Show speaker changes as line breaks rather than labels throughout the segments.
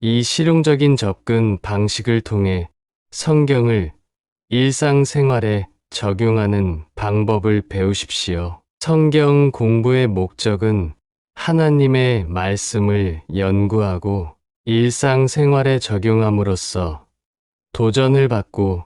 이 실용적인 접근 방식을 통해 성경을 일상생활에 적용하는 방법을 배우십시오. 성경 공부의 목적은 하나님의 말씀을 연구하고 일상생활에 적용함으로써 도전을 받고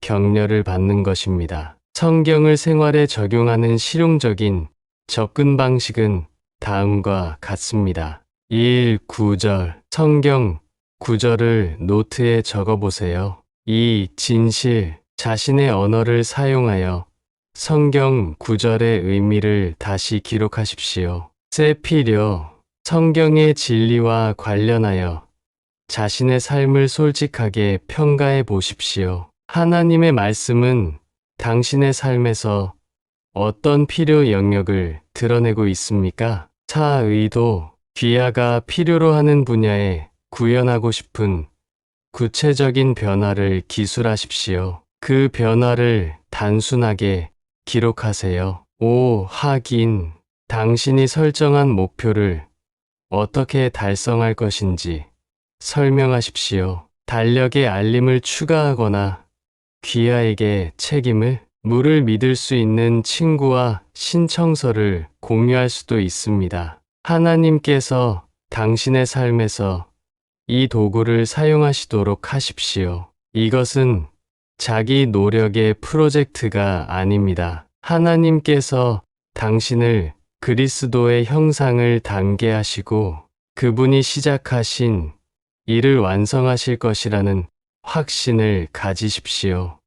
격려를 받는 것입니다. 성경을 생활에 적용하는 실용적인 접근 방식은 다음과 같습니다. 1. 구절 성경 구절을 노트에 적어 보세요. 2. 진실 자신의 언어를 사용하여 성경 구절의 의미를 다시 기록하십시오. 세 필요 성경의 진리와 관련하여 자신의 삶을 솔직하게 평가해 보십시오. 하나님의 말씀은 당신의 삶에서 어떤 필요 영역을 드러내고 있습니까? 차 의도 귀하가 필요로 하는 분야에 구현하고 싶은 구체적인 변화를 기술하십시오. 그 변화를 단순하게 기록하세요. 5. 확인 당신이 설정한 목표를 어떻게 달성할 것인지 설명하십시오. 달력에 알림을 추가하거나 귀하에게 책임을 물을 믿을 수 있는 친구와 신청서를 공유할 수도 있습니다. 하나님께서 당신의 삶에서 이 도구를 사용하시도록 하십시오. 이것은 자기 노력의 프로젝트가 아닙니다. 하나님께서 당신을 그리스도의 형상을 단계하시고 그분이 시작하신 일을 완성하실 것이라는 확신을 가지십시오.